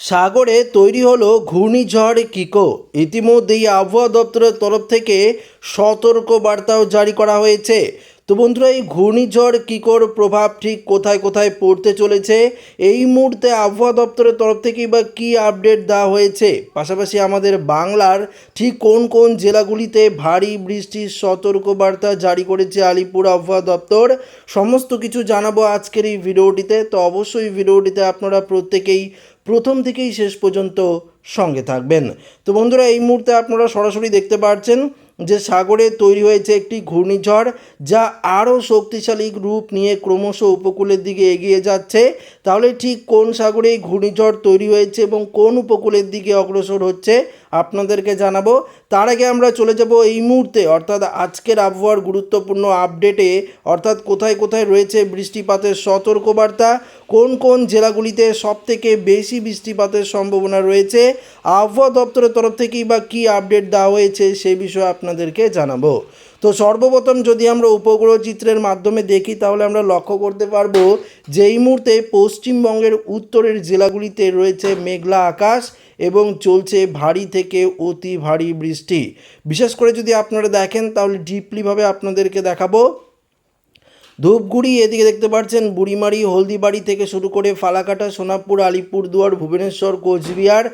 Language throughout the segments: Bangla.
সাগরে তৈরি হলো ঘূর্ণিঝড় কিকো। ইতিমধ্যেই আবহাওয়া দপ্তরের তরফ থেকে সতর্ক বার্তাও জারি করা হয়েছে। তো বন্ধুরা, এই ঘূর্ণিঝড় কিকোর প্রভাব ঠিক কোথায় কোথায় পড়তে চলেছে? এই মুহূর্তে আবহাওয়া দপ্তরের তরফ থেকেই বা কী আপডেট দেওয়া হয়েছে? পাশাপাশি আমাদের বাংলার ঠিক কোন কোন জেলাগুলিতে ভারী বৃষ্টির সতর্ক বার্তা জারি করেছে আলিপুর আবহাওয়া দপ্তর? সমস্ত কিছু জানাব আজকের এই ভিডিওটিতে। তো অবশ্যই ভিডিওটিতে আপনারা প্রত্যেকেই প্রথম থেকেই শেষ পর্যন্ত সঙ্গে থাকবেন। তো বন্ধুরা, এই মুহূর্তে আপনারা সরাসরি দেখতে পাচ্ছেন যে সাগরে তৈরি হয়েছে একটি ঘূর্ণিঝড় যা আরও শক্তিশালী রূপ নিয়ে ক্রমশ উপকূলের দিকে এগিয়ে যাচ্ছে। তাহলে ঠিক কোন সাগরে ঘূর্ণিঝড় তৈরি হয়েছে এবং কোন উপকূলের দিকে অগ্রসর হচ্ছে আপনাদেরকে জানাব। তার আগে আমরা চলে যাব এই মুহূর্তে, অর্থাৎ আজকের আবহাওয়ার গুরুত্বপূর্ণ আপডেটে, অর্থাৎ কোথায় কোথায় রয়েছে বৃষ্টিপাতের সতর্কবার্তা, কোন কোন জেলাগুলিতে সবথেকে বেশি বৃষ্টিপাতের সম্ভাবনা রয়েছে, আবহাওয়া দপ্তরের তরফ থেকেই বা কী আপডেট দেওয়া হয়েছে সেই বিষয়ে আপনাদেরকে জানাব। তো সর্বপ্রথম যদি আমরা উপগ্রহ চিত্রের মাধ্যমে দেখি, তাহলে আমরা লক্ষ্য করতে পারব যে এই মুহূর্তে পশ্চিমবঙ্গের উত্তরের জেলাগুলিতে রয়েছে মেঘলা আকাশ এবং চলছে ভারী থেকে অতি ভারী বৃষ্টি। বিশেষ করে যদি আপনারা দেখেন, তাহলে ডিপলিভাবে আপনাদেরকে দেখাবো ধূপগুড়ি, এদিকে দেখতে পাচ্ছেন বুড়িমারি, হলদিবাড়ি থেকে শুরু করে ফালাকাটা, সোনাপুর আলিপুরদুয়ার ভুবনেশ্বর, কোচবিহার,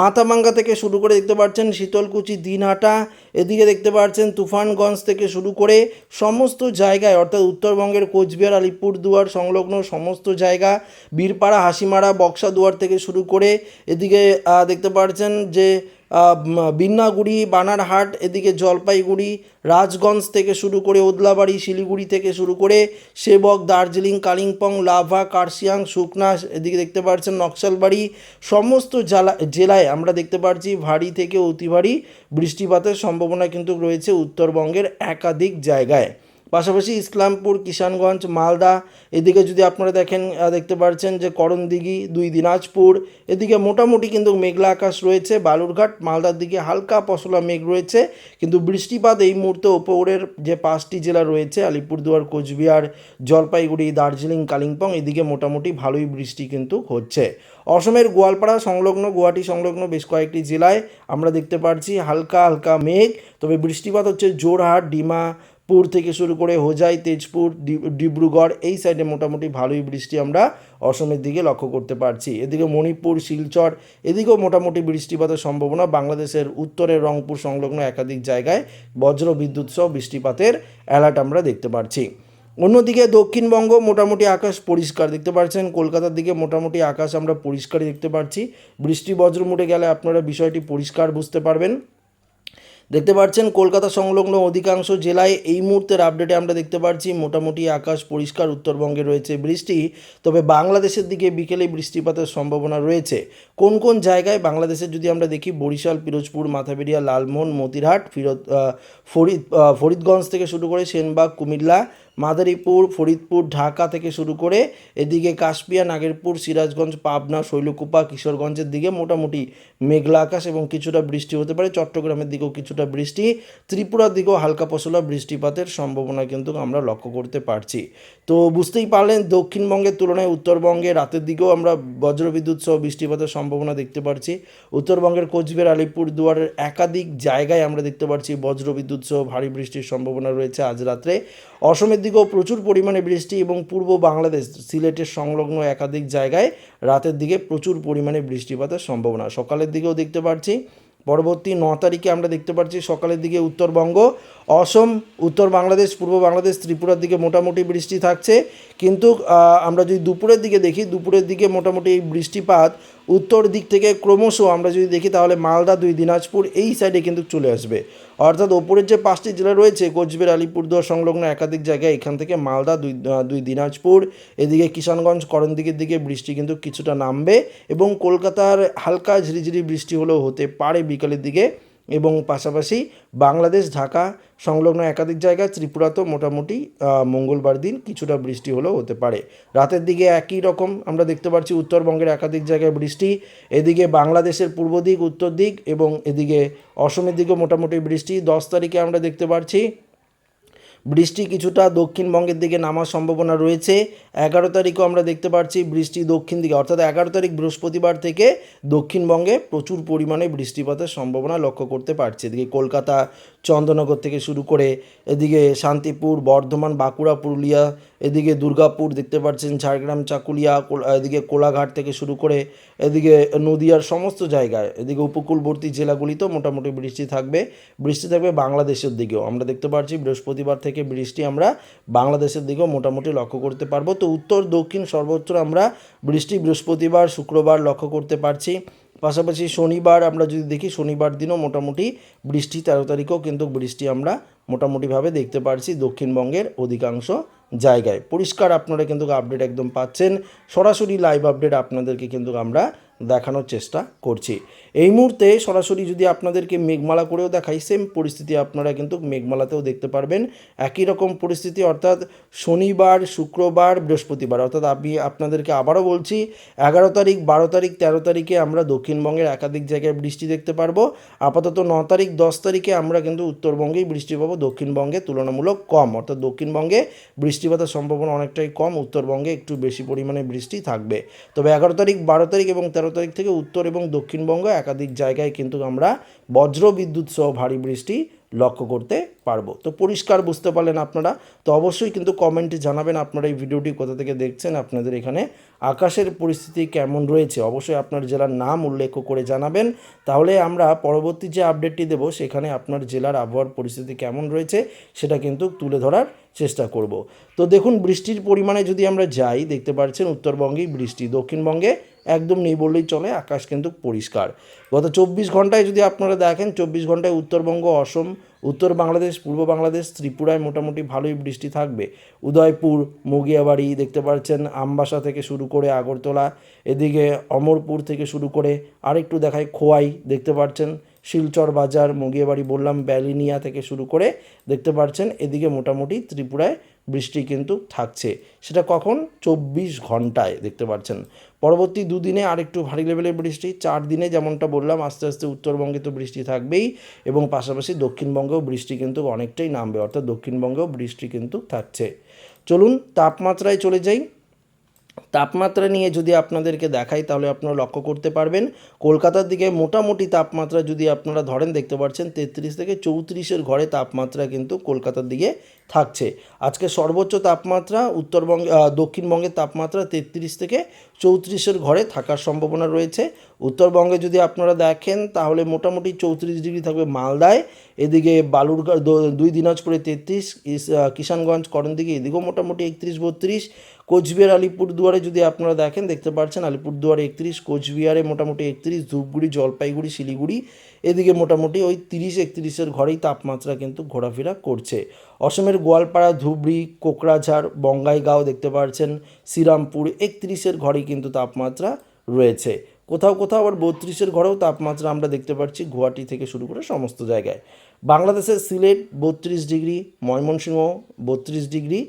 মাথাভাঙ্গা থেকে শুরু করে দেখতে পাচ্ছেন শীতলকুচি, দিনহাটা, এদিকে দেখতে পাচ্ছেন তুফানগঞ্জ থেকে শুরু করে সমস্ত জায়গায়, অর্থাৎ উত্তরবঙ্গের কোচবিহার আলিপুরদুয়ার সংলগ্ন সমস্ত জায়গা, বীরপাড়া, হাসিমারা বক্সাদুয়ার থেকে শুরু করে এদিকে দেখতে পাচ্ছেন যে বিন্নাগুড়ি, বানারহাট, এদিকে জলপাইগুড়ি, রাজগঞ্জ থেকে শুরু করে ওদলাবাড়ি, শিলিগুড়ি থেকে শুরু করে সেবক, দার্জিলিং, কালিম্পং, লাভা, কার্শিয়াং সুকনা এদিকে দেখতে পাচ্ছেন নকশালবাড়ি, সমস্ত জেলা জেলায় আমরা দেখতে পাচ্ছি ভারী থেকে অতি ভারী বৃষ্টিপাতের সম্ভাবনা কিন্তু রয়েছে উত্তরবঙ্গের একাধিক জায়গায়। পাশাপাশি ইসলামপুর, কিষানগঞ্জ, মালদা, এদিকে যদি আপনারা দেখেন দেখতে পাচ্ছেন যে করণদিঘি, দুই দিনাজপুর, এদিকে মোটামুটি কিন্তু মেঘলা আকাশ রয়েছে, বালুরঘাট, মালদার দিকে হালকা পশলা মেঘ রয়েছে, কিন্তু বৃষ্টিপাত এই মুহূর্তে ওপরের যে পাঁচটি জেলা রয়েছে, আলিপুরদুয়ার, কোচবিহার, জলপাইগুড়ি, দার্জিলিং, কালিম্পং, এদিকে মোটামুটি ভালোই বৃষ্টি কিন্তু হচ্ছে। অসমের গোয়ালপাড়া সংলগ্ন, গুয়াহাটি সংলগ্ন বেশ কয়েকটি জেলায় আমরা দেখতে পাচ্ছি হালকা হালকা মেঘ, তবে বৃষ্টিপাত হচ্ছে জোরহাট, ডিমা পুর থেকে শুরু করে হোজাই, তেজপুর ডিব্রুগড়, এই সাইডে মোটামুটি ভালোই বৃষ্টি আমরা অসমের দিকে লক্ষ্য করতে পারছি। এদিকে মণিপুর, শিলচর, এদিকেও মোটামুটি বৃষ্টিপাতের সম্ভাবনা। বাংলাদেশের উত্তরের রংপুর সংলগ্ন একাধিক জায়গায় বজ্র বিদ্যুৎ সহ বৃষ্টিপাতের অ্যালার্ট আমরা দেখতে পাচ্ছি অন্যদিকে দক্ষিণবঙ্গ মোটামুটি আকাশ পরিষ্কার দেখতে পাচ্ছেন। কলকাতার দিকে মোটামুটি আকাশ আমরা পরিষ্কারই দেখতে পাচ্ছি বৃষ্টি বজ্র মুটে গেলে আপনারা বিষয়টি পরিষ্কার বুঝতে পারবেন। দেখতে পাচ্ছেন, কলকাতা সংলগ্ন অধিকাংশ জেলায় এই মুহূর্তের আপডেটে আমরা দেখতে পাচ্ছি, মোটামুটি আকাশ পরিষ্কার, উত্তরবঙ্গে রয়েছে বৃষ্টি। তবে বাংলাদেশের দিকে বিকেলে বৃষ্টিপাতের সম্ভাবনা রয়েছে। কোন কোন জায়গায় বাংলাদেশের যদি আমরা দেখি, বরিশাল, পিরোজপুর মাথাবেরিয়া লালমোহন, মতিরহাট, ফিরোজ ফরিদ ফরিদগঞ্জ থেকে শুরু করে সেনবাগ, কুমিল্লা মাদারীপুর, ফরিদপুর, ঢাকা থেকে শুরু করে এদিকে কাশপিয়া, নাগেরপুর, সিরাজগঞ্জ, পাবনা, শৈলকুপা, কিশোরগঞ্জের দিকে মোটামুটি মেঘলা আকাশ এবং কিছুটা বৃষ্টি হতে পারে। চট্টগ্রামের দিকেও কিছুটা বৃষ্টি, ত্রিপুরার দিকেও হালকা পশলা বৃষ্টিপাতের সম্ভাবনা কিন্তু আমরা লক্ষ্য করতে পারছি। তো বুঝতেই পারলেন, দক্ষিণবঙ্গের তুলনায় উত্তরবঙ্গে রাতের দিকেও আমরা বজ্রবিদ্যুৎ সহ বৃষ্টিপাতের সম্ভাবনা দেখতে পারছি। উত্তরবঙ্গের কোচবিহার, আলিপুর দুয়ারের একাধিক জায়গায় আমরা দেখতে পাচ্ছি বজ্রবিদ্যুৎ সহ ভারী বৃষ্টির সম্ভাবনা রয়েছে আজ রাত্রে। অসমের দিকেও প্রচুর পরিমাণে বৃষ্টি এবং পূর্ব বাংলাদেশ সিলেটের সংলগ্ন একাধিক জায়গায় রাতের দিকে প্রচুর পরিমাণে বৃষ্টিপাতের সম্ভাবনা। সকালের দিকেও দেখতে পাচ্ছি পরবর্তী ন তারিখে আমরা দেখতে পাচ্ছি সকালের দিকে উত্তরবঙ্গ, অসম, উত্তর বাংলাদেশ, পূর্ব বাংলাদেশ, ত্রিপুরার দিকে মোটামুটি বৃষ্টি থাকছে। কিন্তু আমরা যদি দুপুরের দিকে দেখি, দুপুরের দিকে মোটামুটি এই বৃষ্টিপাত উত্তর দিক থেকে ক্রমশ আমরা যদি দেখি তাহলে মালদা, দুই দিনাজপুর এই সাইডে কিন্তু চলে আসবে। অর্থাৎ ওপরের যে পাঁচটি জেলা রয়েছে, কোচবিহার, আলিপুরদুয়ার সংলগ্ন একাধিক জায়গায় এখান থেকে মালদা, দুই দুই দিনাজপুর, এদিকে কিষানগঞ্জ করণদিকের দিকে বৃষ্টি কিন্তু কিছুটা নামবে এবং কলকাতার হালকা ঝিরিঝিরি বৃষ্টি হলেও হতে পারে বিকালের দিকে। এবং পাশাপাশি বাংলাদেশ, ঢাকা সংলগ্ন একাধিক জায়গায় ত্রিপুরাতেও মোটামুটি মঙ্গলবার দিন কিছুটা বৃষ্টি হলেও হতে পারে। রাতের দিকে একই রকম আমরা দেখতে পাচ্ছি উত্তরবঙ্গের একাধিক জায়গায় বৃষ্টি। এদিকে বাংলাদেশের পূর্ব দিক, উত্তর দিক এবং এদিকে অসমের দিকেও মোটামুটি বৃষ্টি। দশ তারিখে আমরা দেখতে পাচ্ছি বৃষ্টি কিছুটা দক্ষিণবঙ্গের দিকে নামার সম্ভাবনা রয়েছে। এগারো তারিখও আমরা দেখতে পাচ্ছি বৃষ্টি দক্ষিণ দিকে, অর্থাৎ এগারো তারিখ বৃহস্পতিবার থেকে দক্ষিণবঙ্গে প্রচুর পরিমাণে বৃষ্টিপাতের সম্ভাবনা লক্ষ্য করতে পারছি। এদিকে কলকাতা চন্দ্রনগর থেকে শুরু করে এদিকে শান্তিপুর, বর্ধমান, বাঁকুড়া, পুরুলিয়া, এদিকে দুর্গাপুর দেখতে পাচ্ছেন, ঝাড়গ্রাম, চাকুলিয়া, কোল- এদিকে কোলাঘাট থেকে শুরু করে এদিকে নদিয়ার সমস্ত জায়গায়, এদিকে উপকূলবর্তী জেলাগুলিতেও মোটামুটি বৃষ্টি থাকবে। বৃষ্টি থাকবে বাংলাদেশের দিকেও। আমরা দেখতে পাচ্ছি বৃহস্পতিবার থেকে বৃষ্টি আমরা বাংলাদেশের দিকেও মোটামুটি লক্ষ্য করতে পারব। তো উত্তর, দক্ষিণ সর্বত্র আমরা বৃষ্টি বৃহস্পতিবার, শুক্রবার লক্ষ্য করতে পারছি। পাশাপাশি শনিবার আমরা যদি দেখি, শনিবার দিনও মোটামুটি বৃষ্টি তেরো তারিখেও কিন্তু বৃষ্টি আমরা মোটামুটিভাবে দেখতে পারছি দক্ষিণবঙ্গের অধিকাংশ জায়গায়। পরিষ্কার আপনারা কিন্তু আপডেট একদম পাচ্ছেন। সরাসরি লাইভ আপডেট আপনাদেরকে কিন্তু আমরা দেখানোর চেষ্টা করছি। এই মুহূর্তে সরাসরি যদি আপনাদেরকে মেঘমালা করেও দেখাই সেম পরিস্থিতি আপনারা কিন্তু মেঘমালাতেও দেখতে পারবেন। একই রকম পরিস্থিতি, অর্থাৎ শনিবার, শুক্রবার, বৃহস্পতিবার। অর্থাৎ আমি আপনাদেরকে আবারও বলছি, এগারো তারিখ, বারো তারিখ, তেরো তারিখে আমরা দক্ষিণবঙ্গের একাধিক জায়গায় বৃষ্টি দেখতে পারব। আপাতত ন তারিখ, দশ তারিখে আমরা কিন্তু উত্তরবঙ্গেই বৃষ্টি পাবো, দক্ষিণবঙ্গে তুলনামূলক কম। অর্থাৎ দক্ষিণবঙ্গে বৃষ্টিপাতের সম্ভাবনা অনেকটাই কম, উত্তরবঙ্গে একটু বেশি পরিমাণে বৃষ্টি থাকবে। তবে এগারো তারিখ, বারো তারিখ এবং তেরো তারিখ থেকে উত্তর এবং দক্ষিণবঙ্গ একাধিক জায়গায় কিন্তু আমরা বজ্র বিদ্যুৎ সহ ভারী বৃষ্টি লক্ষ্য করতে পারব। তো পরিষ্কার বুঝতে পারলেন আপনারা, তো অবশ্যই কিন্তু কমেন্টে জানাবেন আপনারা এই ভিডিওটি কোথা থেকে দেখছেন, আপনাদের এখানে আকাশের পরিস্থিতি কেমন রয়েছে। অবশ্যই আপনার জেলার নাম উল্লেখ করে জানাবেন। তাহলে আমরা পরবর্তী যে আপডেটটি দেবো, সেখানে আপনার জেলার আবহাওয়ার পরিস্থিতি কেমন রয়েছে, সেটা কিন্তু তুলে ধরার চেষ্টা করব। তো দেখুন, বৃষ্টির পরিমাণে যদি আমরা যাই, দেখতে পাচ্ছেন উত্তরবঙ্গেই বৃষ্টি, দক্ষিণবঙ্গে একদম নেই বললেই চলে, আকাশ কিন্তু পরিষ্কার। গত চব্বিশ ঘন্টায় যদি আপনারা দেখেন, চব্বিশ ঘন্টায় উত্তরবঙ্গ, অসম উত্তর বাংলাদেশ, পূর্ব বাংলাদেশ, ত্রিপুরায় মোটামুটি ভালোই বৃষ্টি থাকবে। উদয়পুর, মুগিয়াবাড়ি দেখতে পাচ্ছেন, আমবাসা থেকে শুরু করে আগরতলা, এদিকে অমরপুর থেকে শুরু করে আরেকটু দেখায় খোয়াই দেখতে পাচ্ছেন, শিলচর বাজার, মুগিয়াবাড়ি বললাম, ব্যালিনিয়া থেকে শুরু করে দেখতে পাচ্ছেন, এদিকে মোটামুটি ত্রিপুরায় বৃষ্টি কিন্তু থাকছে। সেটা কখন? চব্বিশ ঘন্টায়, দেখতে পাচ্ছেন। পরবর্তী দুদিনে আরেকটু ভারী লেভেলের বৃষ্টি, চার দিনে যেমনটা বললাম, আস্তে আস্তে উত্তরবঙ্গে তো বৃষ্টি থাকবেই এবং পাশাপাশি দক্ষিণবঙ্গেও বৃষ্টি কিন্তু অনেকটাই নামবে, অর্থাৎ দক্ষিণবঙ্গেও বৃষ্টি কিন্তু থাকছে। চলুন, তাপমাত্রায় চলে যাই। তাপমাত্রা নিয়ে যদি আপনাদেরকে দেখাই, তাহলে আপনারা লক্ষ্য করতে পারবেন, কলকাতার দিকে মোটামুটি তাপমাত্রা যদি আপনারা ধরেন, দেখতে পাচ্ছেন তেত্রিশ থেকে চৌত্রিশের ঘরে তাপমাত্রা কিন্তু কলকাতার দিকে থাকছে। আজকে সর্বোচ্চ তাপমাত্রা উত্তরবঙ্গে দক্ষিণবঙ্গের তাপমাত্রা তেত্রিশ থেকে চৌত্রিশের ঘরে থাকার সম্ভাবনা রয়েছে। উত্তরবঙ্গে যদি আপনারা দেখেন, তাহলে মোটামুটি চৌত্রিশ ডিগ্রি থাকবে মালদায়, এদিকে বালুরঘাট দুই দিনাজপুরে তেত্রিশ কিষানগঞ্জ, করণদিঘি, এদিকেও মোটামুটি একত্রিশ, বত্রিশ, কোচবিহার, আলিপুরদুয়ারে যদি আপনারা দেখেন, দেখতে পাচ্ছেন আলিপুরদুয়ারে একত্রিশ, কোচবিহারে মোটামুটি একত্রিশ, ধূপগুড়ি, জলপাইগুড়ি, শিলিগুড়ি, এদিকে মোটামুটি ওই তিরিশ, একত্রিশের ঘরেই তাপমাত্রা কিন্তু ঘোরাফেরা করছে। অসমের গোয়ালপাড়া, ধুবড়ি, কোকরাঝাড়, বঙ্গাইগাঁও দেখতে পাচ্ছেন শ্রীরামপুর, একত্রিশের ঘরেই কিন্তু তাপমাত্রা রয়েছে। কোথাও কোথাও আবার বত্রিশের ঘরেও তাপমাত্রা আমরা দেখতে পাচ্ছি, গুয়াহাটি থেকে শুরু করে সমস্ত জায়গায়। বাংলাদেশের সিলেট, বত্রিশ ডিগ্রি, ময়মনসিংহ, বত্রিশ ডিগ্রি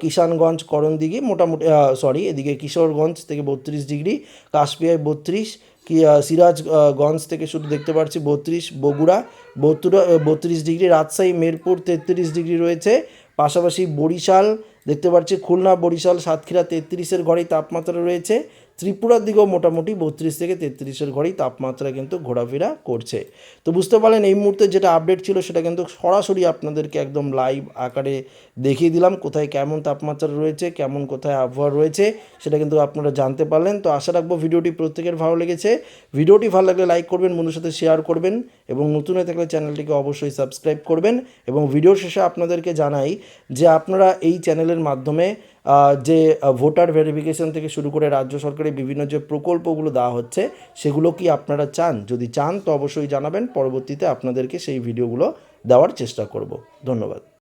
কিষানগঞ্জ করণদিঘি মোটামুটি সরি এদিকে কিশোরগঞ্জ থেকে বত্রিশ ডিগ্রি কাশপিয়ায় বত্রিশ, কি সিরাজগঞ্জ থেকে শুধু দেখতে পাচ্ছি বত্রিশ, বগুড়া বত্তুরা বত্রিশ ডিগ্রি, রাজশাহী, মেরপুর তেত্রিশ ডিগ্রি রয়েছে, পাশাপাশি বরিশাল দেখতে পাচ্ছি খুলনা, বরিশাল, সাতক্ষীরা তেত্রিশের ঘরেই তাপমাত্রা রয়েছে ত্রিপুরার দিকেও মোটামুটি বত্রিশ থেকে তেত্রিশের ঘরেই তাপমাত্রা কিন্তু ঘোরাফেরা করছে। তো বুঝতে পারলেন, এই মুহূর্তে যেটা আপডেট ছিল সেটা কিন্তু সরাসরি আপনাদেরকে একদম লাইভ আকারে দেখিয়ে দিলাম, কোথায় কেমন তাপমাত্রা রয়েছে, কেমন কোথায় আবহাওয়া রয়েছে, সেটা কিন্তু আপনারা জানতে পারলেন। তো আশা রাখব ভিডিওটি প্রত্যেকের ভালো লেগেছে। ভিডিওটি ভালো লাগলে লাইক করবেন বন্ধুর সাথে শেয়ার করবেন এবং নতুন হয়ে থাকলে চ্যানেলটিকে অবশ্যই সাবস্ক্রাইব করবেন। এবং ভিডিও শেষে আপনাদেরকে জানাই যে আপনারা এই চ্যানেলের মাধ্যমে যে ভোটার ভেরিফিকেশন থেকে শুরু করে রাজ্য সরকারের বিভিন্ন যে প্রকল্পগুলো দেওয়া হচ্ছে, সেগুলো কি আপনারা চান? যদি চান, তো অবশ্যই জানাবেন। পরবর্তীতে আপনাদেরকে সেই ভিডিওগুলো দেওয়ার চেষ্টা করব। ধন্যবাদ।